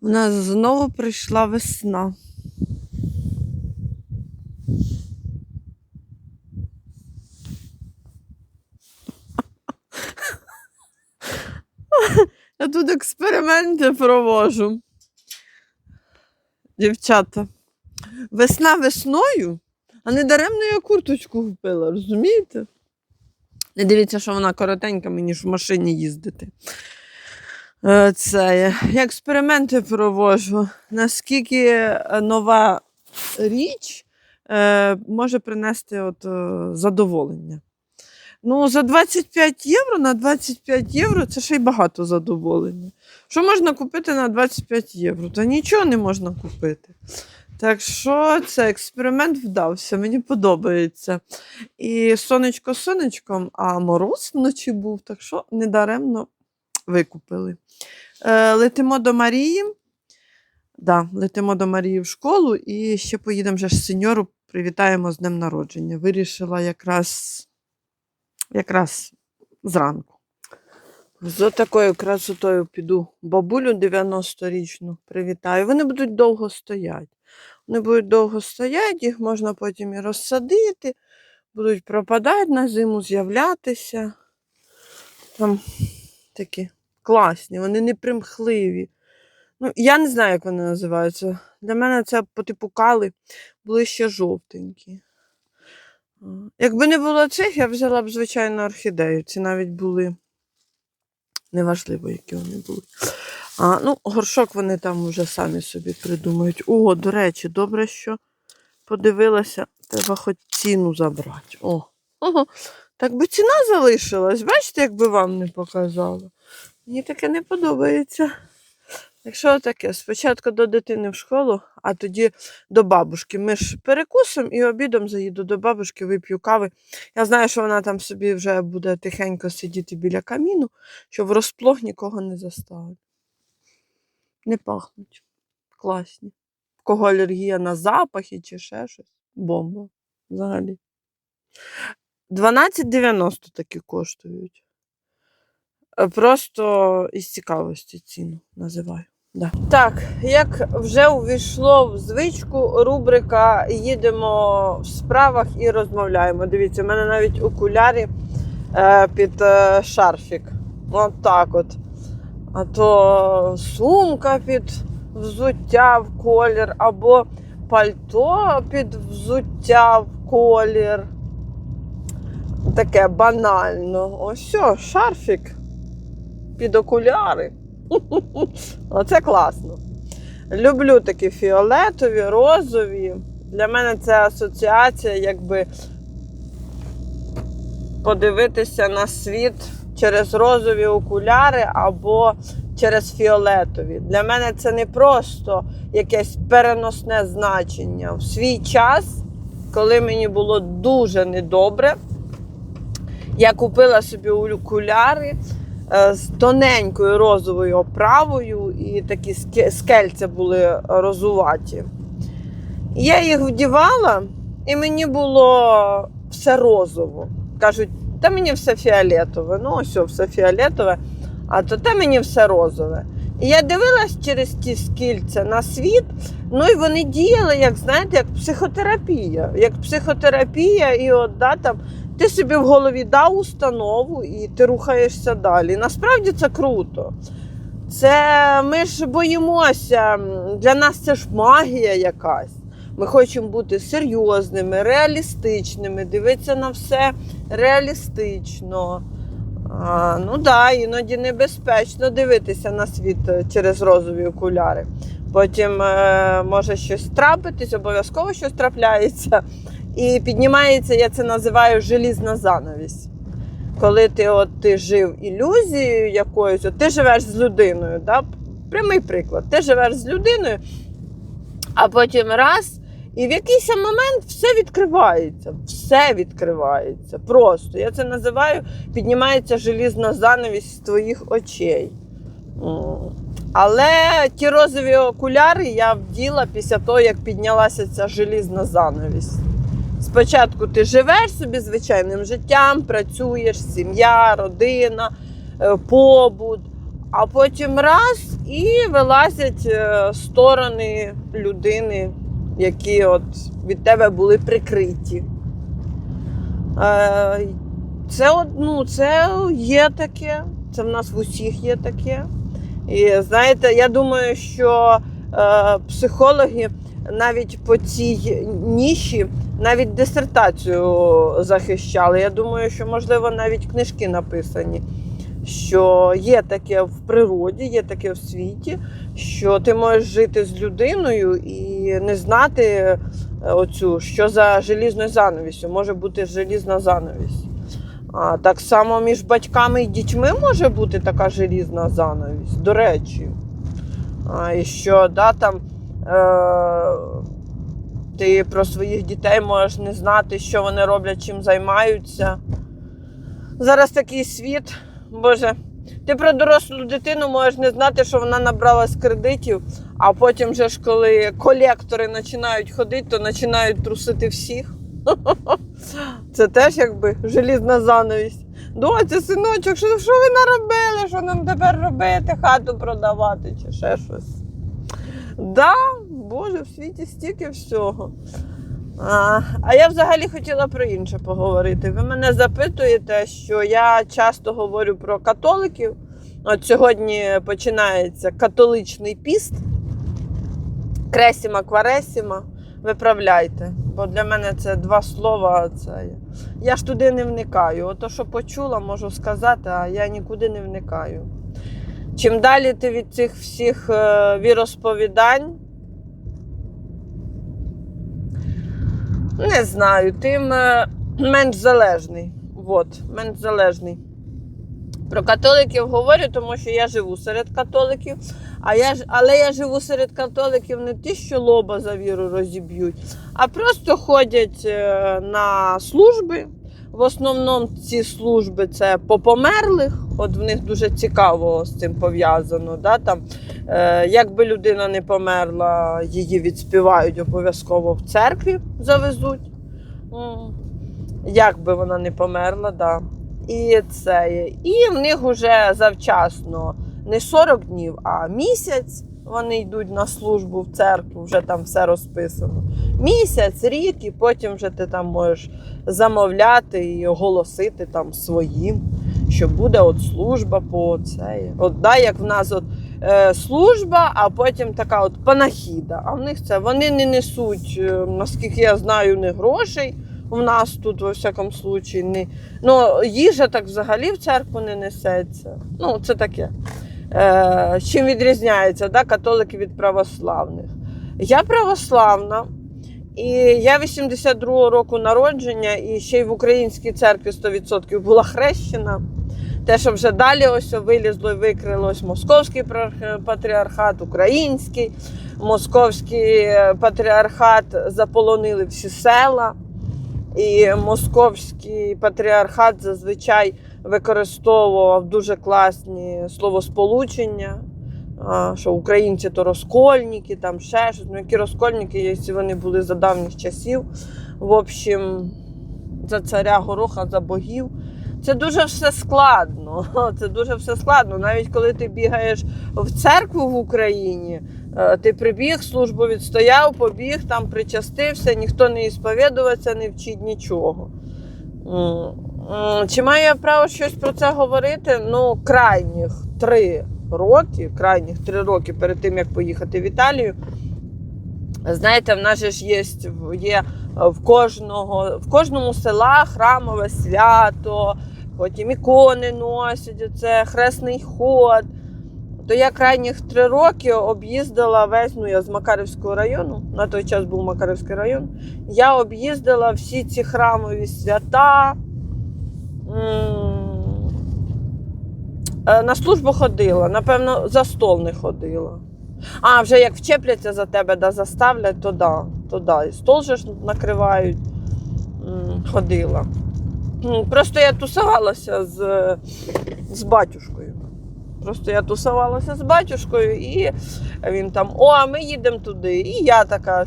У нас знову прийшла весна. Я тут експерименти провожу. Дівчата, весна весною, а не даремно я курточку купила, розумієте? Не дивіться, що вона коротенька, мені ж в машині їздити. Це я експерименти проводжу. Наскільки е, нова річ е, може принести от, е, задоволення. Ну, за 25 євро на 25 євро це ще й багато задоволення. Що можна купити на 25 євро? Та нічого не можна купити. Так що це експеримент вдався, мені подобається. І сонечко сонечком, а мороз вночі був, так що недаремно викупили. Е, летимо до Марії. Да, летимо до Марії в школу і ще поїдемо вже ж сеньору, привітаємо з днем народження. Вирішила якраз, якраз зранку. З такою красотою піду бабулю 90-річну привітаю. Вони будуть довго стояти. Вони будуть довго стояти, їх можна потім і розсадити, будуть пропадати на зиму, з'являтися. Там такі класні, вони не примхливі. Ну, я не знаю, як вони називаються. Для мене це по типу кали були ще жовтенькі. Якби не було цих, я взяла б звичайно орхідею. Ці навіть були неважливо, які вони були. А, ну, горшок вони там вже самі собі придумають. О, до речі, добре, що подивилася, треба хоч ціну забрати. О, ого, так би ціна залишилась. Бачите, якби вам не показала. Мені таке не подобається. Якщо таке, спочатку до дитини в школу, а тоді до бабушки. Ми ж перекусом і обідом заїду до бабушки, вип'ю кави. Я знаю, що вона там собі вже буде тихенько сидіти біля каміну, що врозплох нікого не заставить. Не пахнуть. Класні. В кого алергія на запахи чи ще щось. Бомба. Взагалі. 12,90 такі коштують. Е, Просто із цікавості ціну називаю. Да. Так, як вже увійшло в звичку, рубрика Їдемо в справах і розмовляємо. Дивіться, у мене навіть окулярі е, під е, шарфік. От так от. А то сумка під взуття в колір, або пальто під взуття в колір. Таке банально. Ось шарфік під окуляри. Оце класно. Люблю такі фіолетові, розові. Для мене це асоціація, якби подивитися на світ через розові окуляри або через фіолетові. Для мене це не просто якесь переносне значення. В свій час, коли мені було дуже недобре, я купила собі окуляри з тоненькою розовою оправою, і такі скельця були розуваті. Я їх вдівала, і мені було все розово. Кажуть, та мені все фіолетове. Ну, ось все фіолетове, а то та мені все розове. І я дивилась через ті скільця на світ, ну і вони діяли, як знаєте, як психотерапія. Як психотерапія, і от да, там ти собі в голові дав установу і ти рухаєшся далі. Насправді це круто. Це ми ж боїмося. Для нас це ж магія якась. Ми хочемо бути серйозними, реалістичними, дивитися на все реалістично. А, ну да, іноді небезпечно дивитися на світ е, через розові окуляри. Потім е, може щось трапитись, обов'язково щось трапляється. І піднімається, я це називаю желізна занавість. Коли ти от ти жив ілюзією якоюсь, от ти живеш з людиною. Да? Прямий приклад. Ти живеш з людиною, а потім раз, і в якийсь момент все відкривається. Все відкривається. Просто. Я це називаю, піднімається желізна занавість з твоїх очей. Але ті розові окуляри я вділа після того, як піднялася ця желізна занавість. Спочатку ти живеш собі звичайним життям, працюєш, сім'я, родина, е, побут, а потім раз і вилазять е, сторони людини, які от від тебе були прикриті. Е, Це, ну, це є таке, це в нас в усіх є таке. І знаєте, я думаю, що е, психологи навіть по цій ніші навіть дисертацію захищали. Я думаю, що можливо навіть книжки написані. Що є таке в природі, є таке в світі, що ти можеш жити з людиною і не знати е, оцю, що за желізною занавісю. Може бути желізна занавість. А, так само між батьками і дітьми може бути така желізна занавість, до речі. А, і що да, там, ти про своїх дітей можеш не знати, що вони роблять, чим займаються. Зараз такий світ, Боже, ти про дорослу дитину можеш не знати, що вона набралась кредитів, а потім, же ж, коли колектори починають ходити, то починають трусити всіх. Це теж якби желізна занавість. Доця, синочок, що, що ви наробили? Що нам тепер робити? Хату продавати чи ще щось? Да, Боже, в світі стільки всього. А, а я взагалі хотіла про інше поговорити. Ви мене запитуєте, що я часто говорю про католиків. От сьогодні починається католичний піст. Кресіма, кваресіма. Виправляйте, бо для мене це два слова. Це... Я ж туди не вникаю. Ото, що почула, можу сказати, а я нікуди не вникаю. Чим далі ти від цих всіх е, віросповідань, не знаю, тим е, менш залежний. От, менш залежний. Про католиків говорю, тому що я живу серед католиків. А я але я живу серед католиків не ті, що лоба за віру розіб'ють, а просто ходять е, на служби. В основному ці служби це по померлих. От в них дуже цікаво з цим пов'язано. Да? Там, е, якби людина не померла, її відспівають обов'язково в церкві завезуть. Як би вона не померла, да. І це. І в них вже завчасно не 40 днів, а місяць вони йдуть на службу в церкву, вже там все розписано. Місяць, рік, і потім вже ти там можеш замовляти і оголосити там своїм, що буде от служба по цей. От да, як в нас от е, служба, а потім така от панахіда. А в них це вони не несуть, е, наскільки я знаю, не грошей. У нас тут, во всякому случаї, не. Ну, їжа так взагалі в церкву не несеться. Ну, це таке. Е, чим відрізняється да, католики від православних? Я православна, і я 82-го року народження, і ще й в українській церкві 100% була хрещена. Те, що вже далі ось вилізло і викрилось московський патріархат, український, московський е, патріархат заполонили всі села. І московський патріархат зазвичай використовував дуже класні словосполучення, що українці то розкольники, там ще щось. Ну, які розкольники, якщо вони були за давніх часів. В общем, за царя гороха, за богів. Це дуже все складно. Це дуже все складно. Навіть коли ти бігаєш в церкву в Україні, е, ти прибіг, службу відстояв, побіг, там причастився, ніхто не ісповідуватися, не вчить нічого. Чи маю я право щось про це говорити? Ну, крайніх три роки, крайніх три роки перед тим, як поїхати в Італію. Знаєте, в нас ж є, є в, кожного, в кожному села храмове свято, потім ікони носять, оце хресний ход. То я крайніх три роки об'їздила весь, ну я з Макарівського району, на той час був Макарівський район. Я об'їздила всі ці храмові свята. Е, На службу ходила, напевно, за стол не ходила. А, вже як вчепляться за тебе, да, заставлять, то да, то да. І стол же ж накривають, ходила. Просто я тусувалася з, з батюшкою. Просто я тусувалася з батюшкою, і він там: о, ми їдемо туди. І я така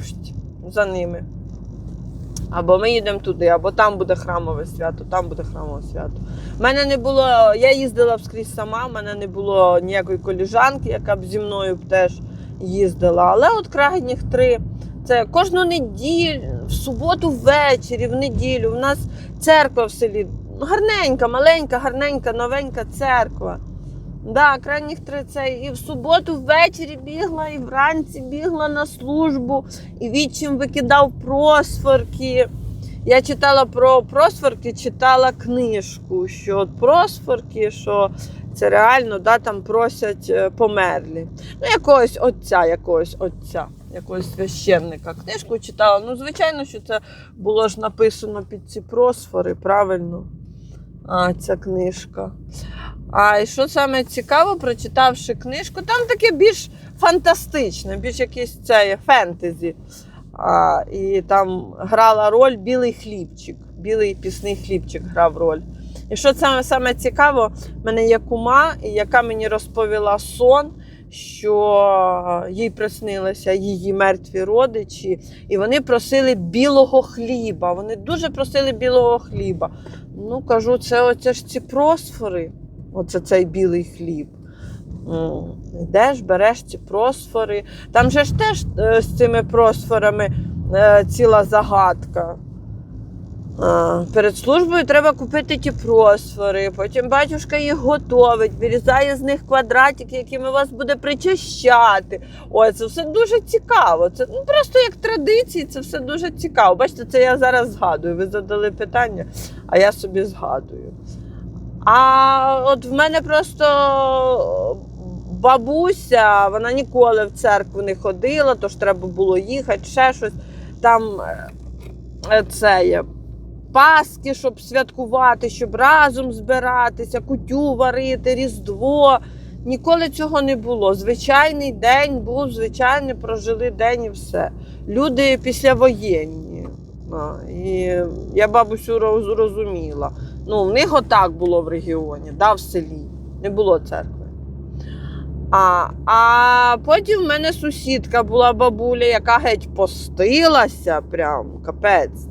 за ними. Або ми їдемо туди, або там буде храмове свято, там буде храмове свято. У мене не було, я їздила скрізь сама, в мене не було ніякої коліжанки, яка б зі мною теж їздила. Але от крайніх три. Це кожну неділю, в суботу ввечері, в неділю. У нас церква в селі. Гарненька, маленька, гарненька, новенька церква. Да, крайніх три це і в суботу ввечері бігла, і вранці бігла на службу, і відчим викидав просфорки. Я читала про просфорки, читала книжку, що от просфорки, що це реально да, там просять е, померлі. Ну, якогось отця, якогось отця, якогось священника. Книжку читала. Ну, звичайно, що це було ж написано під ці просфори, правильно? А, ця книжка. А що саме цікаво, прочитавши книжку, там таке більш фантастичне, більш якесь це фентезі. А, і там грала роль білий хлібчик. Білий пісний хлібчик грав роль. І що саме, саме цікаво, в мене є кума, яка мені розповіла сон, що їй приснилися її мертві родичі, і вони просили білого хліба. Вони дуже просили білого хліба. Ну, кажу, це оце ж ці просфори, оце цей білий хліб. Йдеш, береш ці просфори. Там же ж теж е, з цими просфорами е, ціла загадка. Перед службою треба купити ті просфори, потім батюшка їх готовить, вирізає з них квадратики, якими вас буде причащати. Ой, це все дуже цікаво. Це ну, просто як традиції, це все дуже цікаво. Бачите, це я зараз згадую. Ви задали питання, а я собі згадую. А от в мене просто бабуся, вона ніколи в церкву не ходила, тож треба було їхати, ще щось. Там е, це є. Паски, щоб святкувати, щоб разом збиратися, кутю варити, Різдво. Ніколи цього не було. Звичайний день був, звичайний прожили день і все. Люди післявоєнні. І я бабусю роз- розуміла. Ну, в них отак було в регіоні, да, в селі. Не було церкви. А, а потім в мене сусідка була бабуля, яка геть постилася, прям капець.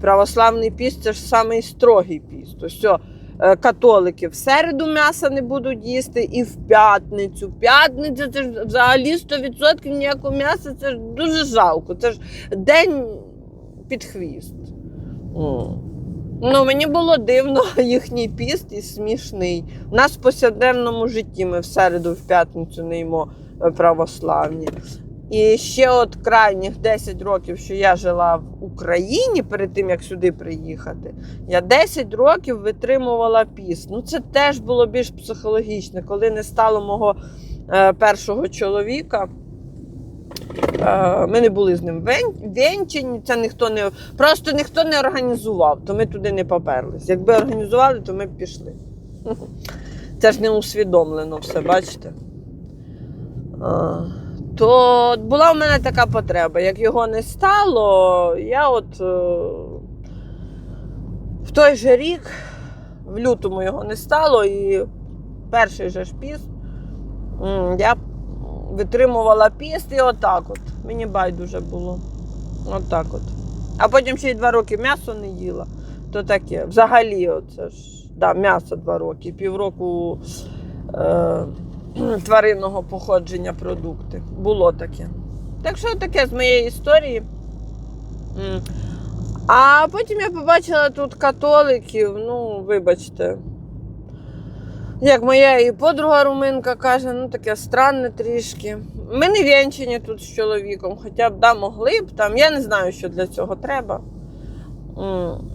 Православний піст це ж самий строгий піст. Все, е, католики в середу м'яса не будуть їсти і в п'ятницю. П'ятниця це ж взагалі 100% ніякого м'яса, це ж дуже жалко. Це ж день під хвіст. М. Ну, мені було дивно їхній піст і смішний. У нас в повсякденному житті ми в середу, в п'ятницю не їмо е, православні. І ще от крайніх 10 років, що я жила в Україні перед тим, як сюди приїхати, я 10 років витримувала піст. Ну, це теж було більш психологічне. Коли не стало мого е, першого чоловіка, е, ми не були з ним вен- венчані, це ніхто не просто ніхто не організував, то ми туди не поперлись. Якби організували, то ми б пішли. Це ж не усвідомлено все, бачите? То була в мене така потреба. Як його не стало, я от е, в той же рік, в лютому його не стало, і перший же ж піст, я витримувала піст і отак от. Мені байдуже було. Отак от. А потім ще й два роки м'ясо не їла. То таке. Взагалі, оце ж да, м'ясо два роки, півроку е, тваринного походження продукти. Було таке. Так що таке з моєї історії. А потім я побачила тут католиків, ну, вибачте. Як моя і подруга руминка каже, ну таке странне трішки. Ми не вінчені тут з чоловіком, хоча б да, могли б там. Я не знаю, що для цього треба.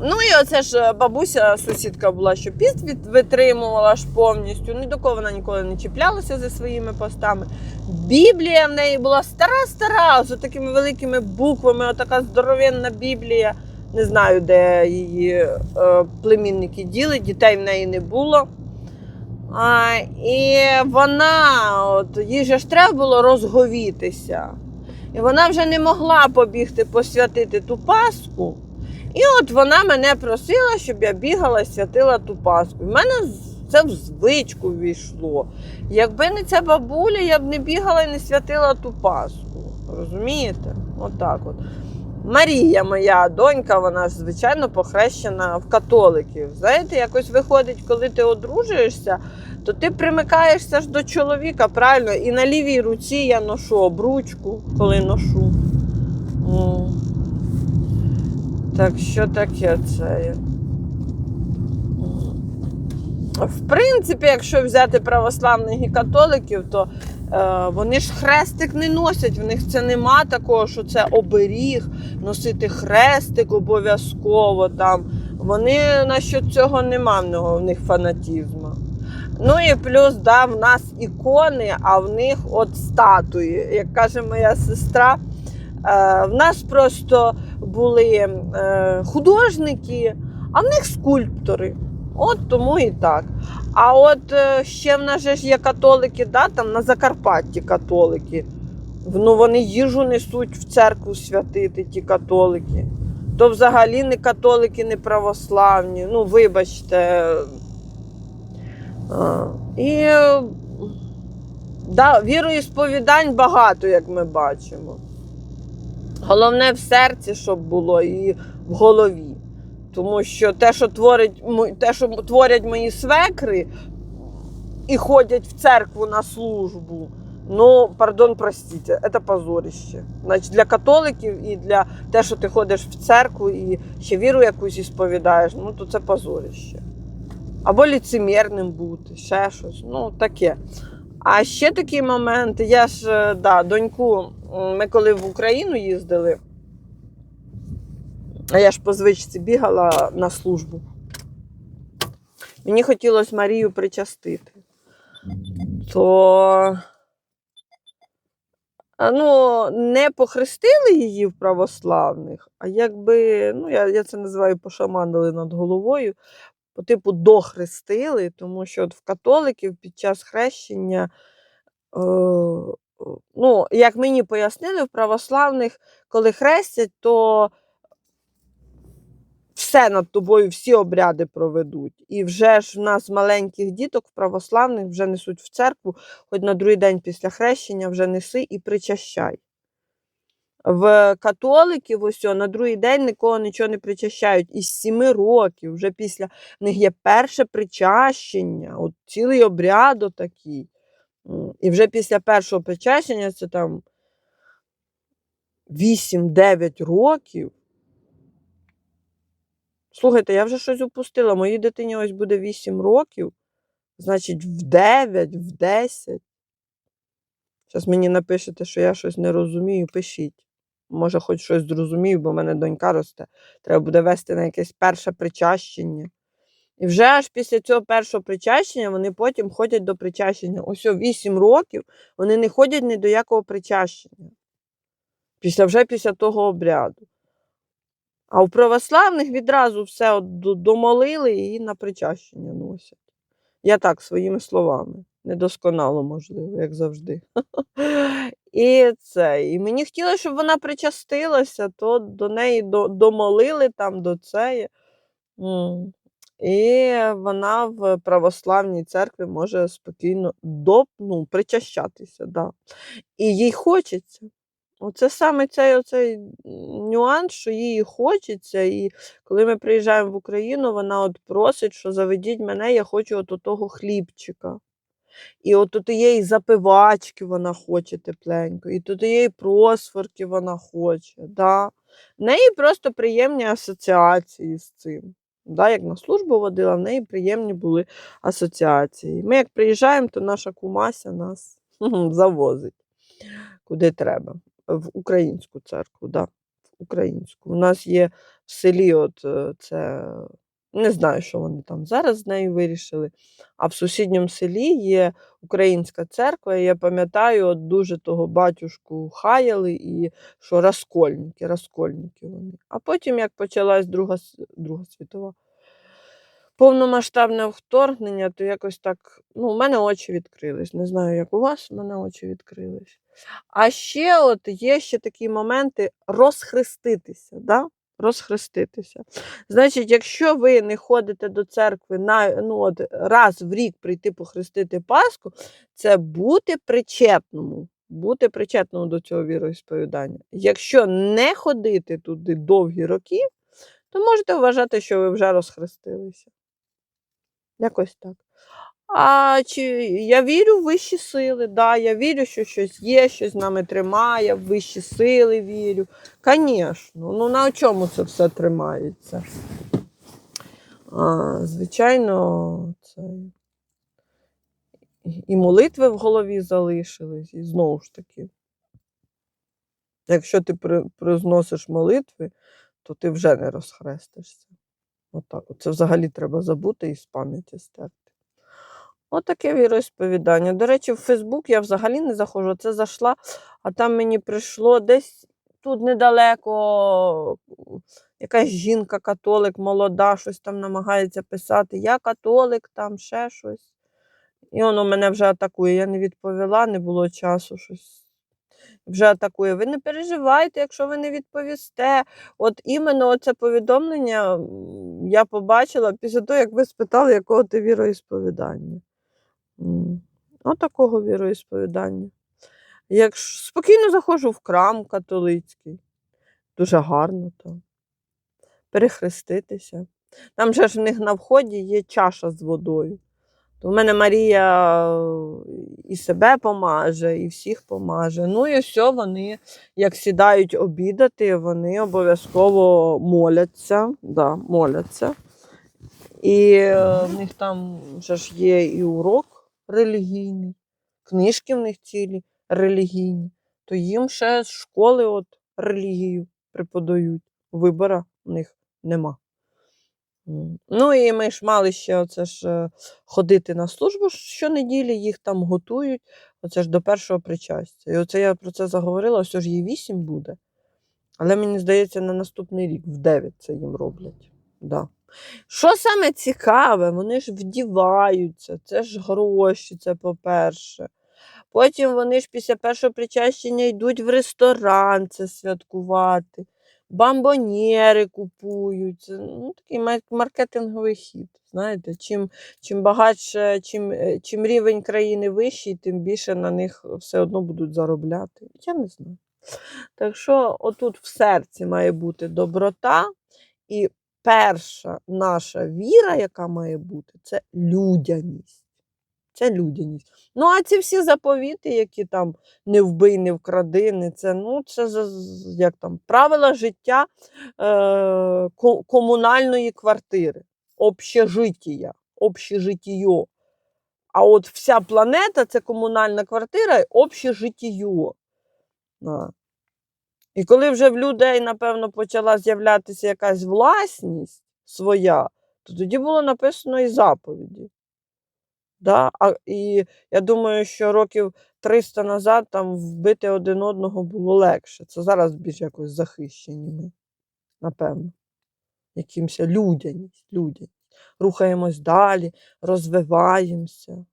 Ну і оце ж е, бабуся, сусідка була, що піст витримувала ж повністю. Ні до кого вона ніколи не чіплялася зі своїми постами. Біблія в неї була стара-стара, з такими великими буквами, отака здоровенна Біблія. Не знаю, де її е, племінники діли, дітей в неї не було. А, і вона, от, їй же ж треба було розговітися. І вона вже не могла побігти посвятити ту Пасху. І от вона мене просила, щоб я бігала святила ту Пасху. В мене це в звичку війшло. Якби не ця бабуля, я б не бігала і не святила ту Пасху. Розумієте? Отак от. Марія, моя донька, вона звичайно похрещена в католиків. Знаєте, якось виходить, коли ти одружуєшся, то ти примикаєшся ж до чоловіка, правильно? І на лівій руці я ношу обручку, коли ношу. Так що таке це? В принципі, якщо взяти православних і католиків, то е, вони ж хрестик не носять. В них це нема такого, що це оберіг, носити хрестик обов'язково там. Вони насчет цього нема в нього, в них фанатізму. Ну і плюс, да, в нас ікони, а в них от статуї. Як каже моя сестра, е, в нас просто були е, художники, а в них скульптори. От тому і так. А от е, ще в нас же ж є католики, да, там на Закарпатті католики. Ну, вони їжу несуть в церкву святити, ті католики. То взагалі не католики, не православні. Ну, вибачте. І да, віроісповідань багато, як ми бачимо. Головне в серці, щоб було, і в голові. Тому що те, що творить, те, що творять мої свекри і ходять в церкву на службу, ну, пардон, простіть, це позорище. Значить, для католиків і для те, що ти ходиш в церкву і ще віру якусь ісповідаєш, ну то це позорище. Або ліцемірним бути, ще щось. Ну, таке. А ще такі моменти. Я ж е, да, доньку, ми коли в Україну їздили, а я ж по звичці бігала на службу. Мені хотілося Марію причастити. То ну, не похрестили її в православних, а якби, ну, я, я це називаю пошаманили над головою, по типу дохрестили, тому що от в католиків під час хрещення, е, ну, як мені пояснили, в православних, коли хрестять, то все над тобою, всі обряди проведуть. І вже ж в нас маленьких діток православних вже несуть в церкву, хоч на другий день після хрещення вже неси і причащай. В католиків ось на другий день нікого нічого не причащають. Із сіми років, вже після в них є перше причащення, от цілий обряд отакий. І вже після першого причащення це там 8-9 років. Слухайте, я вже щось упустила. Моїй дитині ось буде 8 років, значить, в 9, в 10. Зараз мені напишете, що я щось не розумію, пишіть. Може, хоч щось зрозумію, бо в мене донька росте. Треба буде вести на якесь перше причащення. І вже аж після цього першого причащення вони потім ходять до причащення. Ось о 8 років вони не ходять ні до якого причащення. Після, вже після того обряду. А у православних відразу все домолили і на причащення носять. Я так своїми словами. Недосконало, можливо, як завжди. І це. І мені хотілося, щоб вона причастилася, то до неї домолили там до цієї. І вона в православній церкві може спокійно до, ну, причащатися. Да. І їй хочеться. Оце саме цей оцей нюанс, що їй хочеться. І коли ми приїжджаємо в Україну, вона от просить, що заведіть мене, я хочу от того хлібчика. І от тут є запивачки вона хоче тепленько, і тут є і просфорки вона хоче. Да. В неї просто приємні асоціації з цим. Да, як на службу водила, в неї приємні були асоціації. Ми як приїжджаємо, то наша кумася нас завозить куди треба. В українську церкву, да, в українську. У нас є в селі, от е, це не знаю, що вони там зараз з нею вирішили. А в сусідньому селі є українська церква, і я пам'ятаю, от дуже того батюшку хаяли, і що розкольники, розкольники вони. А потім, як почалась Друга, Друга світова, повномасштабне вторгнення, то якось так, ну, у мене очі відкрились. Не знаю, як у вас, у мене очі відкрились. А ще от є ще такі моменти розхреститися. Да? Розхреститися. Значить, якщо ви не ходите до церкви на, ну, от, раз в рік прийти похрестити Пасху, це бути причетному. бути причетною до цього віросповідання. Якщо не ходити туди довгі роки, то можете вважати, що ви вже розхрестилися. Якось так. А чи я вірю в вищі сили, да, я вірю, що щось є, щось нами тримає, в вищі сили вірю. Звісно, ну на чому це все тримається? А, звичайно, це і молитви в голові залишились, і знову ж таки. Якщо ти призносиш молитви, то ти вже не розхрестишся. Отак. От Це взагалі треба забути і з пам'яті стерти. Отаке віросповідання. До речі, в Фейсбук я взагалі не заходжу. Це зайшла, а там мені прийшло десь тут недалеко якась жінка, католик, молода, щось там намагається писати. Я католик, там ще щось. І воно мене вже атакує. Я не відповіла, не було часу щось. Вже атакує. Ви не переживайте, якщо ви не відповісте. От іменно це повідомлення я побачила після того, як ви спитали, якого ти віроісповідання. Отакого віроісповідання. Як спокійно заходжу в храм католицький. Дуже гарно там. Перехреститися. Там же ж в них на вході є чаша з водою. То в мене Марія е, і себе помаже, і всіх помаже. Ну і все, вони, як сідають обідати, вони обов'язково моляться. Да, моляться. І е, в них там вже ж є і урок релігійний, книжки в них цілі релігійні, то їм ще з школи от релігію преподають. Вибора в них нема. Ну і ми ж мали ще оце ж е, ходити на службу щонеділі, їх там готують. Оце ж до першого причастя. І оце я про це заговорила, ось ж їй вісім буде. Але мені здається, на наступний рік в 9 це їм роблять. Да. Що саме цікаве, вони ж вдіваються, це ж гроші, це по-перше. Потім вони ж після першого причащення йдуть в ресторан це святкувати, бамбонєри купують. Ну, такий маркетинговий хід. Знаєте, чим, чим багатше, чим, е, чим рівень країни вищий, тим більше на них все одно будуть заробляти. Я не знаю. Так що отут в серці має бути доброта, і перша наша віра, яка має бути, це людяність. Це людяність. Ну, а ці всі заповіти, які там не вбий, не вкради, не це, ну, це як там, правила життя е, комунальної квартири, общежиття, общежиття. А от вся планета це комунальна квартира і общежиття. І коли вже в людей, напевно, почала з'являтися якась власність своя, то тоді було написано і заповіді. Да? А, і я думаю, що років 300 назад там вбити один одного було легше. Це зараз більш якось захищені ми, напевно. Якимось людяність, людяність. Рухаємось далі, розвиваємося.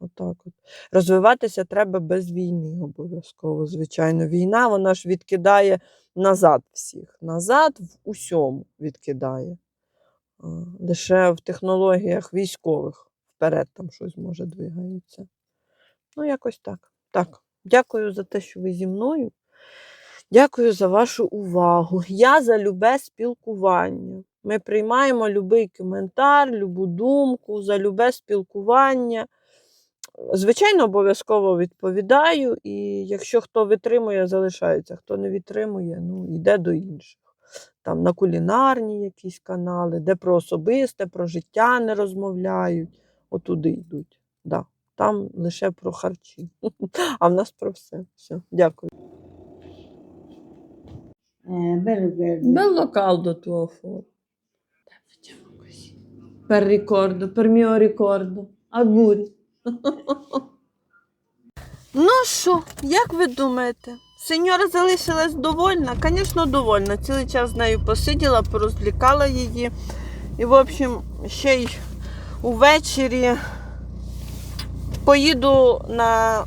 Отак от. Розвиватися треба без війни обов'язково, звичайно. Війна вона ж відкидає назад всіх. Назад в усьому відкидає. Лише в технологіях військових вперед там щось може двигається. Ну, якось так. Так, дякую за те, що ви зі мною. Дякую за вашу увагу. Я за любе спілкування. Ми приймаємо будь-який коментар, любу думку, за любе спілкування. Звичайно, обов'язково відповідаю, і якщо хто витримує, залишається. Хто не витримує, ну, йде до інших. Там на кулінарні якісь канали, де про особисте, про життя не розмовляють, отуди йдуть. Да. Там лише про харчі. А в нас про все. все. Дякую. Che Bello caldo tuo fuoco. Dai, facciamo così. Per ricordo, per mio ricordo. Auguri. Ну що, як ви думаєте? Сеньора залишилась довольна? Звісно, довольна. Цілий час з нею посиділа, порозлікала її. І, в общем, ще й увечері поїду на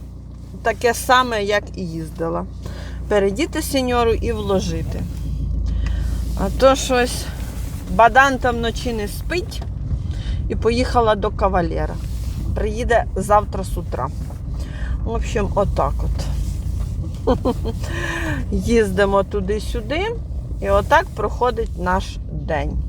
таке саме, як і їздила. Передіти сеньору і вложити. А то щось бадан там вночі не спить і поїхала до кавалера приїде завтра з утра. В общем, отак от. Їздимо туди-сюди, і отак проходить наш день.